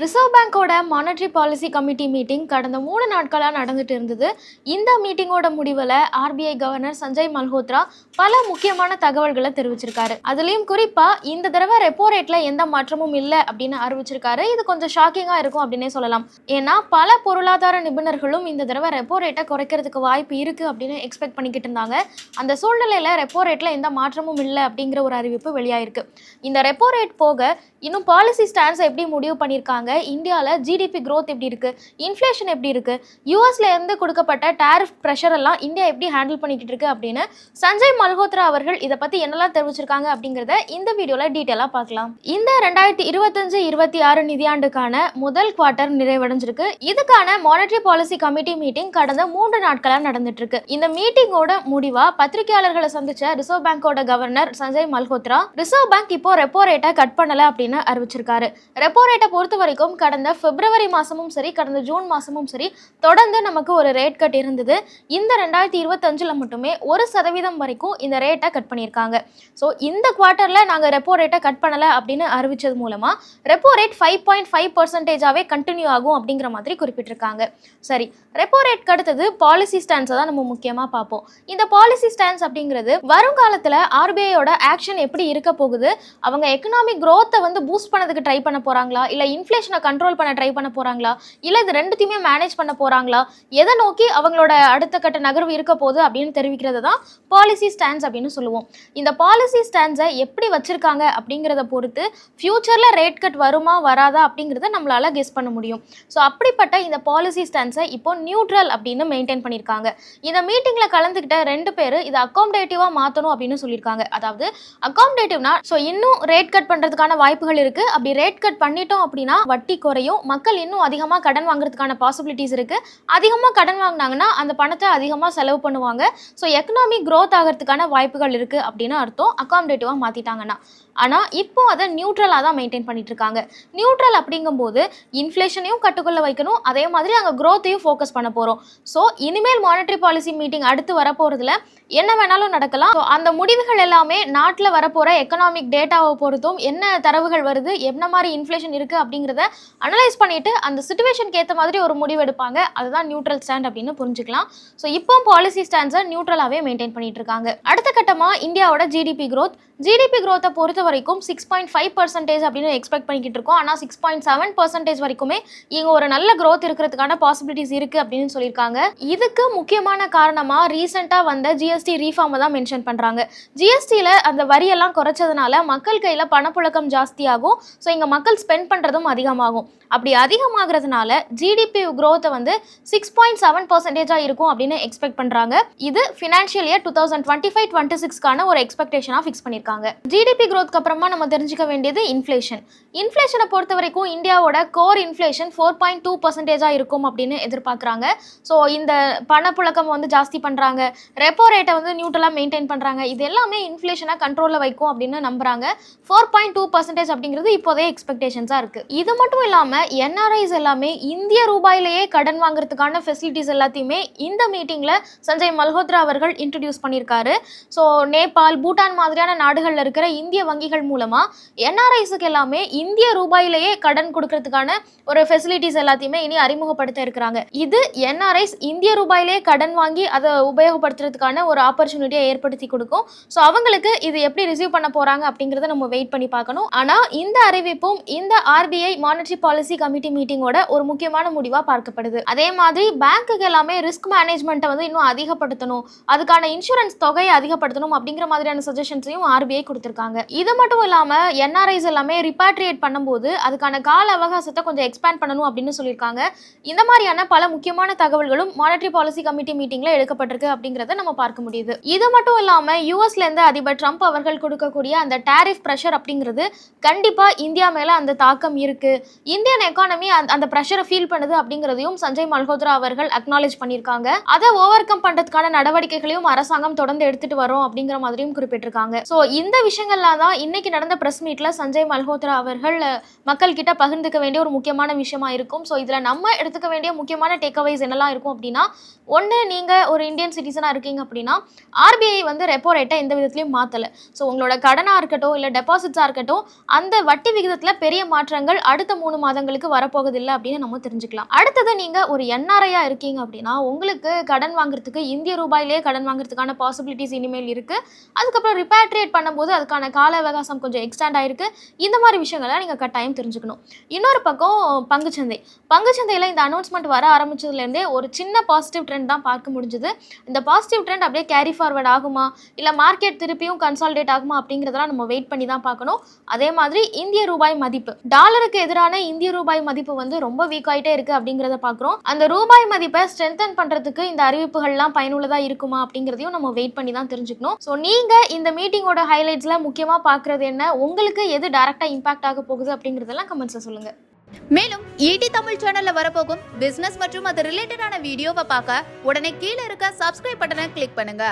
Reserve பேங்கோட monetary policy committee meeting கடந்த மூணு நாட்களாக நடந்துட்டு இருந்தது. இந்த மீட்டிங்கோட முடிவில் ஆர்பிஐ கவர்னர் சஞ்சய் மல்ஹோத்ரா பல முக்கியமான தகவல்களை தெரிவிச்சிருக்காரு. அதுலேயும் குறிப்பாக இந்த தடவை ரெப்போ ரேட்டில் எந்த மாற்றமும் இல்லை அப்படின்னு அறிவிச்சிருக்காரு. இது கொஞ்சம் ஷாக்கிங்காக இருக்கும் அப்படின்னே சொல்லலாம். ஏன்னா பல பொருளாதார நிபுணர்களும் இந்த தடவை ரெப்போ ரேட்டை குறைக்கிறதுக்கு வாய்ப்பு இருக்குது அப்படின்னு எக்ஸ்பெக்ட் பண்ணிக்கிட்டு இருந்தாங்க. அந்த சூழ்நிலையில் ரெப்போ ரேட்டில் எந்த மாற்றமும் இல்லை அப்படிங்கிற ஒரு அறிவிப்பு வெளியாயிருக்கு. இந்த ரெப்போ ரேட் போக இன்னும் பாலிசி ஸ்டாண்ட்ஸை எப்படி முடிவு பண்ணியிருக்காங்க? இந்தியாவில் ஜிடிபி க்ரோத் எப்படி இருக்குது இன்ஃப்ளேஷன் எப்படி இருக்குது யூஎஸ்லேருந்து கொடுக்கப்பட்ட டேரிஃப் ப்ரெஷர் எல்லாம் இந்தியா எப்படி ஹேண்டில் பண்ணிக்கிட்டு இருக்கு அப்படின்னு சஞ்சய் மல்ஹோத்ரா அவர்கள் இதை பற்றி என்னெல்லாம் தெரிவிச்சிருக்காங்க அப்படிங்கிறத இந்த வீடியோவில் டீட்டெயிலாக பார்க்கலாம். இந்த ரெண்டாயிரத்தி இருபத்தஞ்சு இருபத்தி ஆறு நிதியாண்டுக்கான முதல் குவார்ட்டர் நிறைவடைஞ்சிருக்கு. இதுக்கான மானிட்டரி பாலிசி கமிட்டி மீட்டிங் கடந்த மூன்று நாட்களாக நடந்துட்டு இருக்கு இந்த மீட்டிங்கோட முடிவாக பத்திரிகையாளர்களை சந்திச்ச ரிசர்வ் பேங்கோட governor Sanjay Malhotra. Reserve bank இப்போ ரெப்போ ரேட்டை கட் பண்ணல அப்படின்னு அறிவிச்சிருக்காரு. ரெப்போ ரேட்டை பொறுத்த வரைக்கும் கடந்த பிப்ரவரி மாதமும் சரி கடந்த ஜூன் மாதமும் சரி தொடர்ந்து நமக்கு ஒரு ரேட் கட் இருந்தது. இந்த ரெண்டாயிரத்தி இருபத்தஞ்சில் மட்டுமே ஒரு சதவீதம் வரைக்கும் இந்த ரேட்டை கட் பண்ணியிருக்காங்க. ஸோ இந்த குவார்ட்டரில் நாங்கள் ரெப்போ ரேட்டை கட் பண்ணலை அப்படின்னு அறிவிச்சது மூலமாக repo rate five point five பர்சன்டேஜாகவே continue ஆகும் அப்படிங்கிற மாதிரி குறிப்பிட்டிருக்காங்க. சரி ரெப்போ ரேட் அடுத்தது பாலிசி ஸ்டாண்ட்ஸை தான் நம்ம முக்கியமாக பார்ப்போம். இந்த பாலிசி ஸ்டாண்ட்ஸ் அப்படிங்கிறது வருங்காலத்தில் ஆர்பிஐயோட ஆக்ஷன் எப்படி இருக்க போகுது? அவங்க எக்கனாமிக் க்ரோத்தை வந்து பூஸ்ட் பண்ணதுக்கு ட்ரை பண்ண போகிறாங்களா இல்லை இன்ஃப்ளேஷனை கண்ட்ரோல் பண்ண ட்ரை பண்ண போகிறாங்களா இல்லை இது ரெண்டுத்தையுமே மேனேஜ் பண்ண போகிறாங்களா எதை நோக்கி அவங்களோட அடுத்த கட்ட நகர்வு இருக்க போகுது அப்படின்னு தெரிவிக்கிறது தான் பாலிசி ஸ்டாண்ட்ஸ் அப்படின்னு சொல்லுவோம். இந்த பாலிசி ஸ்டாண்ட்ஸை எப்படி வச்சிருக்காங்க அப்படிங்கிறத பொறுத்து ஃப்யூச்சரில் ரேட் கட் வருமா வராதா அப்படிங்கிறத நம்மளால கெஸ் பண்ண முடியும். ஸோ அப்படிப்பட்ட இந்த பாலிசி ஸ்டாண்ட்ஸை இப்போ நியூட்ரல் அப்படின்னு மெயின்டைன் பண்ணியிருக்காங்க. இந்த மீட்டிங்கில் கலந்துக்கிட்ட ரெண்டு பேர் இதை அக்காமடேட்டிவாக மாற்றணும் அப்படின்னு சொல்லியிருக்காங்க. அதாவது அக்காமடேட்டிவ்னா ஸோ இன்னும் ரேட் கட் பண்ணுறதுக்கான வாய்ப்புகள் இருக்குது அப்படி ரேட் கட் பண்ணிட்டோம் அப்படின்னா வட்டி குறையும். மக்கள் இன்னும் அதிகமாக கடன் வாங்குறதுக்கான பாசிபிலிட்டிஸ் இருக்குது அதிகமாக கடன் வாங்கினாங்கன்னா அந்த பணத்தை அதிகமாக செலவு பண்ணுவாங்க. ஸோ எக்கனாமிக் க்ரோத் ஆகிறதுக்கான வாய்ப்புகள் இருக்குது அப்படின்னு அர்த்தம். அக்காமடேட்டிவாக மாற்றிட்டாங்கன்னா ஆனால் இப்போ அதை நியூட்ரலாக தான் மெயின்டைன் பண்ணிட்டு இருக்காங்க நியூட்ரல் அப்படிங்கும்போது இன்ஃப்ளேஷனையும் கட்டுக்குள்ள வைக்கணும். அதே மாதிரி அங்கே க்ரோத்தையும் ஃபோக்கஸ் பண்ண போகிறோம் ஸோ இனிமேல் மானிட்டரி பாலிசி மீட்டிங் அடுத்து வரப்போகிறதுல என்ன வேணாலும் நடக்கலாம். அந்த முடிவுகள் எல்லாமே நாட்டில் வரப்போகிற எக்கனாமிக் டேட்டாவை பொறுத்தும் என்ன தரவுகள் வருது என்ன மாதிரி இன்ஃப்ளேஷன் இருக்குது அப்படிங்கிறத அனலைஸ் பண்ணிட்டு அந்த சுச்சுவேஷனுக்கு ஏற்ற மாதிரி ஒரு முடிவு எடுப்பாங்க. அதுதான் நியூட்ரல் ஸ்டாண்ட் அப்படின்னு புரிஞ்சுக்கலாம். ஸோ இப்போ பாலிசி ஸ்டாண்ட்ஸை நியூட்ரலாகவே மெயின்டைன் பண்ணிட்டு இருக்காங்க அடுத்த கட்டமாக இந்தியாவோட ஜிடிபி க்ரோத் ஜிடிபி க்ரோத்தை பொறுத்த வரைக்கும் சிக்ஸ் பாயிண்ட் ஃபைவ் பர்சன்டேஜ் அப்படின்னு எக்ஸ்பெக்ட் பண்ணிக்கிட்டு இருக்கோம். ஆனால் சிக்ஸ் பாயிண்ட் செவன் பர்சன்டேஜ் வரைக்குமே இங்கே ஒரு நல்ல க்ரோத் இருக்கிறதுக்கான பாசிபிலிட்டிஸ் இருக்குது அப்படின்னு சொல்லியிருக்காங்க. இதுக்கு முக்கியமான காரணமாக ரீசெண்டாக வந்த ஜிஎஸ்டி ரீஃபார்மை தான் மென்ஷன் பண்ணுறாங்க ஜிஎஸ்டியில் அந்த வரியெல்லாம் குறைச்சதுனால மக்கள் கையில் பணப்புழக்கம் ஜாஸ்தியாகும். ஸோ இங்கே மக்கள் ஸ்பெண்ட் பண்ணுறதும் அதிகமாகும். அப்படி அதிகமாகிறதுனால ஜிடிபி க்ரோத்தை வந்து சிக்ஸ் பாயிண்ட் செவன் பர்சன்டேஜாக இருக்கும் அப்படின்னு எக்ஸ்பெக்ட் பண்ணுறாங்க இது financial year two thousand twenty five twenty சிக்ஸ்க்கான ஒரு எக்ஸ்பெக்டேஷனாக ஃபிக்ஸ் பண்ணியிருக்காங்க. ஜிடிபி க்ரோத்க்கு அப்புறமா நம்ம தெரிஞ்சுக்க வேண்டியது இன்ஃப்ளேஷன் இன்ஃப்ளேஷனை பொறுத்த வரைக்கும் இந்தியாவோட core inflation four point two பர்சன்டேஜாக இருக்கும் அப்படின்னு எதிர்பார்க்குறாங்க. ஸோ இந்த பணப்புழக்கம் வந்து ஜாஸ்தி பண்ணுறாங்க ரெப்போ ரேட்டை வந்து நியூட்ரலாக மெயின்டைன் பண்ணுறாங்க இது எல்லாமே இன்ஃப்ளேஷனை கண்ட்ரோலில் வைக்கும் அப்படின்னு நம்புறாங்க. ஃபோர் பாயிண்ட் டூ பர்சன்டேஜ் அப்படிங்கிறது இப்போதைய எக்ஸ்பெக்டேஷன்ஸாக இருக்குது இது மட்டும் இல்லாமல் என்ஆர்ஐஸ் எல்லாமே இந்திய ரூபாயிலேயே கடன் வாங்குறதுக்கான ஃபெசிலிட்டிஸ் எல்லாத்தையுமே இந்த மீட்டிங்கில் சஞ்சய் மல்ஹோத்ரா அவர்கள் இன்ட்ரடியூஸ் பண்ணியிருக்காரு. ஸோ நேபாள் பூட்டான் மாதிரியான நாடு நாடுகளில் இருக்கிற இந்திய வங்கிகள் மூலமாக என்ஆர்ஐஸுக்கு எல்லாமே இந்திய ரூபாயிலேயே கடன் கொடுக்கறதுக்கான ஒரு ஃபெசிலிட்டிஸ் எல்லாத்தையுமே இனி அறிமுகப்படுத்த இருக்கிறாங்க. இது என்ஆர்ஐஸ் இந்திய ரூபாயிலேயே கடன் வாங்கி அதை உபயோகப்படுத்துறதுக்கான ஒரு ஆப்பர்ச்சுனிட்டியை ஏற்படுத்தி கொடுக்கும். ஸோ அவங்களுக்கு இது எப்படி ரிசீவ் பண்ண போறாங்க அப்படிங்கிறத நம்ம வெயிட் பண்ணி பார்க்கணும். ஆனால் இந்த அறிவிப்பும் இந்த ஆர்பிஐ மானிட்டரி பாலிசி கமிட்டி மீட்டிங்கோட ஒரு முக்கியமான முடிவாக பார்க்கப்படுது. அதே மாதிரி பேங்க்குக்கு எல்லாமே ரிஸ்க் மேனேஜ்மெண்ட்டை வந்து இன்னும் அதிகப்படுத்தணும். அதுக்கான இன்சூரன்ஸ் தொகையை அதிகப்படுத்தணும் அப்படிங்கிற மாதிரியான சஜஷன்ஸையும் ஆர்பிஐ கொடுத்துருக்காங்க. இது மட்டும் இல்லாமல் என்ஆர்ஐஸ் எல்லாமே ரிப்பாட்ரியேட் பண்ணும்போது அதுக்கான கால அவகாசத்தை கொஞ்சம் எக்ஸ்பேண்ட் பண்ணணும் அப்படின்னு சொல்லியிருக்காங்க. இந்த மாதிரியான பல முக்கியமான தகவல்களும் மானிட்டரி பாலிசி கமிட்டி மீட்டிங்ல எடுக்கப்பட்டிருக்கு அப்படிங்கிறத நம்ம பார்க்க முடியுது. இது மட்டும் இல்லாமல் யூஎஸ்ல இருந்து அதிபர் ட்ரம்ப் அவர்கள் கொடுக்கக்கூடிய அந்த டேரிஃப் ப்ரெஷர் அப்படிங்கிறது கண்டிப்பாக இந்தியா மேலே அந்த தாக்கம் இருக்கு. இந்தியன் எக்கானமி அந்த ப்ரெஷரை ஃபீல் பண்ணுது அப்படிங்கிறதையும் சஞ்சய் மல்ஹோத்ரா அவர்கள் அக்னாலேஜ் பண்ணியிருக்காங்க. அதை ஓவர் கம் பண்ணுறதுக்கான நடவடிக்கைகளையும் அரசாங்கம் தொடர்ந்து எடுத்துட்டு வரோம் அப்படிங்கிற மாதிரியும் குறிப்பிட்டிருக்காங்க. ஸோ இந்த விஷயங்கள்லாம் தான் இன்னைக்கு நடந்த ப்ரெஸ் மீட்டில் சஞ்சய் மல்ஹோத்ரா அவர்கள் மக்கள்கிட்ட பகிர்ந்துக்க வேண்டிய ஒரு முக்கியமான விஷயமா இருக்கும். ஸோ இதில் நம்ம எடுத்துக்க வேண்டிய முக்கியமான டேக்அவைஸ் என்னெல்லாம் இருக்கும் அப்படின்னா ஒன்று நீங்கள் ஒரு இந்தியன் சிட்டிசனாக இருக்கீங்க அப்படின்னா ஆர்பிஐ வந்து ரெப்போ ரேட்டை எந்த விதத்துலையும் மாற்றலை ஸோ உங்களோட கடனாக இருக்கட்டும் இல்லை டெபாசிட்ஸாக இருக்கட்டும் அந்த வட்டி விகிதத்தில் பெரிய மாற்றங்கள் அடுத்த மூணு மாதங்களுக்கு வரப்போகுதில்லை அப்படின்னு நம்ம தெரிஞ்சுக்கலாம். அடுத்தது நீங்கள் ஒரு என்ஆர்ஐயா இருக்கீங்க அப்படின்னா உங்களுக்கு கடன் வாங்குறதுக்கு இந்திய ரூபாயிலேயே கடன் வாங்குறதுக்கான பாசிபிலிட்டிஸ் இனிமேல் இருக்குது அதுக்கப்புறம் ரிப்பேட்ரியேட் பண்ணும்போது அதுக்கான கால அவகாசம் கொஞ்சம் எக்ஸ்டாண்ட் ஆயிருக்கு. இந்த மாதிரி விஷயங்களை நீங்கள் கட்டாயம் தெரிஞ்சுக்கணும். இன்னொரு பக்கம் பங்குச்சந்தை பங்குச்சந்தையில் இந்த அனௌன்ஸ்மெண்ட் வர ஆரம்பிச்சதுலேருந்தே ஒரு சின்ன பாசிட்டிவ் ட்ரெண்ட் தான் பார்க்க முடிஞ்சுது. இந்த பாசிட்டிவ் ட்ரெண்ட் அப்படியே கேரி ஃபார்வர்ட் ஆகுமா? இல்லை மார்க்கெட் திருப்பியும் கன்சால்டேட் ஆகுமா அப்படிங்கிறதெல்லாம் நம்ம வெயிட் பண்ணி தான் பார்க்கணும். அதே மாதிரி இந்திய ரூபாய் மதிப்பு. டாலருக்கு எதிரான இந்திய ரூபாய் மதிப்பு வந்து ரொம்ப வீக் ஆகிட்டே இருக்குது அப்படிங்கிறத பார்க்குறோம். அந்த ரூபாய் மதிப்பை ஸ்ட்ரென்தன் பண்ணுறதுக்கு இந்த அறிவிப்புகள்லாம் பயனுள்ளதாக இருக்குமா அப்படிங்கிறதையும் நம்ம வெயிட் பண்ணி தான் தெரிஞ்சுக்கணும். ஸோ நீங்கள் இந்த மீட்டிங்கோட ஹைலைட்ஸில் முக்கியமாக பார்க்கறது என்ன? உங்களுக்கு எது டேரெக்டாக இம்பாக்ட் ஆக போகுது அப்படிங்கிறதெல்லாம் கமெண்ட்ஸில் சொல்லுங்கள் மேலும் ஈடி தமிழ் சேனல்ல வரப்போகும் பிசினஸ் மற்றும் அது ரிலேட்டடான வீடியோவை பார்க்க உடனே கீழே இருக்க சப்ஸ்கிரைப் பட்டனை கிளிக் பண்ணுங்க.